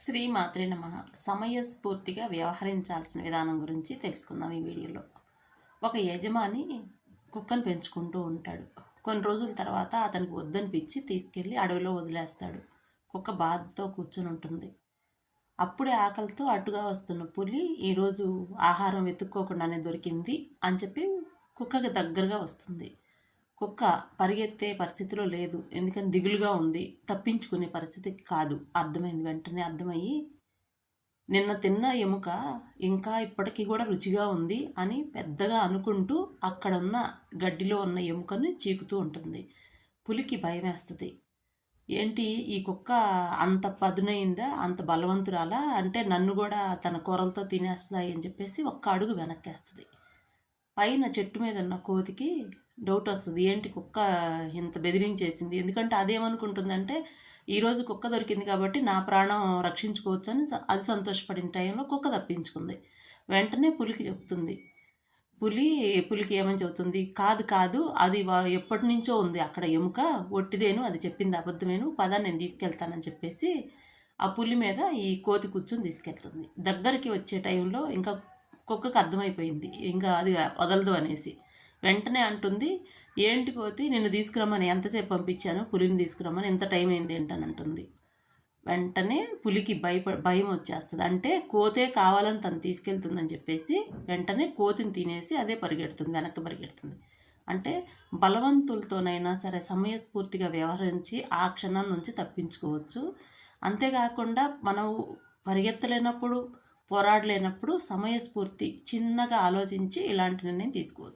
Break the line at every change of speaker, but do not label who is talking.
శ్రీ మాత్రే నమ. సమయస్ఫూర్తిగా వ్యవహరించాల్సిన విధానం గురించి తెలుసుకుందాం ఈ వీడియోలో. ఒక యజమాని కుక్కను పెంచుకుంటూ ఉంటాడు. కొన్ని రోజుల తర్వాత అతనికి వద్దనిపించి తీసుకెళ్ళి అడవిలో వదిలేస్తాడు. కుక్క బాధతో కూర్చుని ఉంటుంది. అప్పుడే ఆకలితో అటుగా వస్తున్న పులి ఈరోజు ఆహారం వెతుక్కోకుండానే దొరికింది అని చెప్పి కుక్కకి దగ్గరగా వస్తుంది. కుక్క పరిగెత్తే పరిస్థితిలో లేదు. ఎందుకని దిగులుగా ఉంది. తప్పించుకునే పరిస్థితి కాదు. అర్థమైంది. వెంటనే అర్థమయ్యి నిన్న తిన్న ఎముక ఇంకా ఇప్పటికీ కూడా రుచిగా ఉంది అని పెద్దగా అనుకుంటూ అక్కడ ఉన్న గడ్డిలో ఉన్న ఎముకను చీకుతూ ఉంటుంది. పులికి భయం వేస్తుంది ఏంటి ఈ కుక్క అంత పదునైందా? అంత బలవంతురాలా? అంటే నన్ను కూడా తన కూరలతో తినేస్తుందా అని చెప్పేసి ఒక్క అడుగు వెనక్కేస్తుంది. పైన చెట్టు మీద ఉన్న కోతికి డౌట్ వస్తుంది ఏంటి కుక్క ఇంత బెదిరించేసింది? ఎందుకంటే అదేమనుకుంటుందంటే ఈరోజు కుక్క దొరికింది కాబట్టి నా ప్రాణం రక్షించుకోవచ్చు అని అది సంతోషపడిన టైంలో కుక్క తప్పించుకుంది. వెంటనే పులికి చెప్తుంది. పులి పులికి ఏమని చెబుతుంది? కాదు కాదు అది ఎప్పటి నుంచో ఉంది అక్కడ ఎముక ఒట్టిదేను అది చెప్పింది అబద్ధమేను పదా నేను తీసుకెళ్తానని చెప్పేసి ఆ పులి మీద ఈ కోతి కూర్చొని తీసుకెళ్తుంది. దగ్గరికి వచ్చే టైంలో ఇంకా కుక్కకు అర్థమైపోయింది. ఇంకా అది వదలదు అనేసి. వెంటనే అంటుంది ఏంటి కోతి నిన్ను తీసుకురమ్మని ఎంతసేపు పంపించాను? పులిని తీసుకురమ్మని ఎంత టైం అయింది ఏంటని అంటుంది. వెంటనే పులికి భయప భయం వచ్చేస్తుంది. అంటే కోతే కావాలని తను తీసుకెళ్తుందని చెప్పేసి వెంటనే కోతిని తినేసి అదే పరిగెడుతుంది వెనక్కి పరిగెడుతుంది. అంటే బలవంతులతోనైనా సరే సమయస్ఫూర్తిగా వ్యవహరించి ఆ క్షణం నుంచి తప్పించుకోవచ్చు. అంతేకాకుండా మనం పరిగెత్తలేనప్పుడు పోరాడలేనప్పుడు సమయస్ఫూర్తి చిన్నగా ఆలోచించి ఇలాంటి నిర్ణయం తీసుకోవచ్చు.